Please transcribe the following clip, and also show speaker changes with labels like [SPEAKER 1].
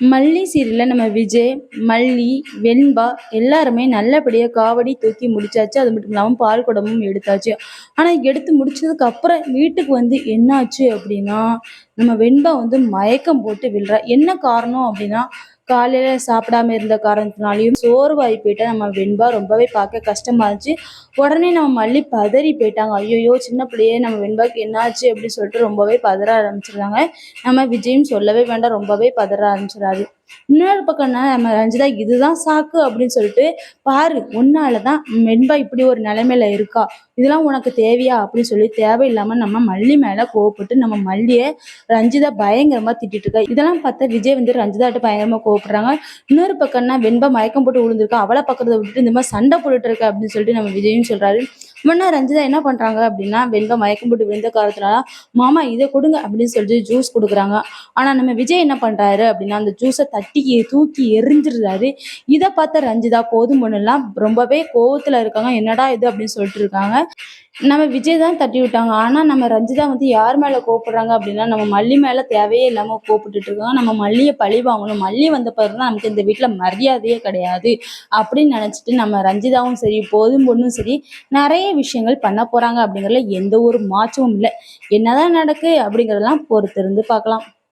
[SPEAKER 1] மல்லி சீரியலில் நம்ம விஜய் மல்லி வெண்பா எல்லாருமே நல்லபடியாக காவடி தூக்கி முடிச்சாச்சு. அது மட்டும் இல்லாமல் பால் குடமும் எடுத்தாச்சு. ஆனால் எடுத்து முடிச்சதுக்கு அப்புறம் வீட்டுக்கு வந்து என்னாச்சு அப்படின்னா நம்ம வெண்பா வந்து மயக்கம் போட்டு விழுறா. என்ன காரணம் அப்படின்னா காலையில் சாப்பிடாம இருந்த காரணத்தினாலையும் சோர்வாகி போயிட்டால் நம்ம வெண்பா ரொம்பவே பார்க்க கஷ்டமா இருந்துச்சு. உடனே நம்ம மல்லி பதறி போயிட்டாங்க. ஐயோயோ சின்ன பிள்ளையே நம்ம வெண்பாக்கு என்னாச்சு அப்படின்னு சொல்லிட்டு ரொம்பவே பதற ஆரம்பிச்சிருந்தாங்க. நம்ம விஜயும் சொல்லவே வேண்டாம். ரொம்பவே பதற ஆரம்பிச்சிடாது இன்னொரு பக்கம்னா நம்ம ரஞ்சிதா இதுதான் சாக்கு அப்படின்னு சொல்லிட்டு பாரு உன்னால தான் வெண்பா இப்படி ஒரு நிலைமையில இருக்கா. இதெல்லாம் உனக்கு தேவையா அப்படின்னு சொல்லி தேவையில்லாம நம்ம மல்லி மேல கோவப்பட்டு நம்ம மல்லியை ரஞ்சிதா பயங்கரமா திட்டிட்டு இருக்கா. இதெல்லாம் பார்த்தா விஜய் வந்து ரஞ்சிதாட்ட பயங்கரமா கோவப்படுறாங்க. இன்னொரு பக்கம்னா வெண்பா மயக்கம் போட்டு விழுந்திருக்கா. அவளை பக்கத்தை விட்டுட்டு இந்த மாதிரி சண்டை போட்டுட்டு இருக்க அப்படின்னு சொல்லிட்டு நம்ம விஜயும் சொல்றாரு. முன்னா ரஞ்சிதா என்ன பண்றாங்க அப்படின்னா வெண்பா மயக்கம் போட்டு விழுந்த காலத்துலலாம் மாமா இதை கொடுங்க அப்படின்னு சொல்லிட்டு ஜூஸ் கொடுக்குறாங்க. ஆனா நம்ம விஜய் என்ன பண்றாரு அப்படின்னா அந்த ஜூஸை தட்டி தூக்கி எரிஞ்சிடுறாரு. இதை பார்த்த ரஞ்சிதா போதும் பொண்ணுலாம் ரொம்பவே கோவத்துல இருக்காங்க. என்னடா இது? அப்படின்னு சொல்லிட்டு இருக்காங்க. நம்ம விஜய் தான் தட்டி விட்டாங்க. ஆனா நம்ம ரஞ்சிதா வந்து யார் மேல கோப்பிடுறாங்க அப்படின்னா நம்ம மல்லி மேல தேவையே இல்லாம கோவப்பட்டுட்டு இருக்காங்க. நம்ம மல்லியை பழி வாங்கணும். மல்லி வந்த பிறகு தான் நமக்கு இந்த வீட்டுல மரியாதையே கிடையாது அப்படின்னு நினைச்சிட்டு நம்ம ரஞ்சிதாவும் சரி போதும் பொண்ணும் சரி. நிறைய விஷயங்கள் பண்ண போறாங்க அப்படிங்கறதுல எந்த ஒரு மாற்றமும் இல்லை. என்னதான் நடக்கு அப்படிங்கறதெல்லாம் பொறுத்திருந்து பார்க்கலாம்.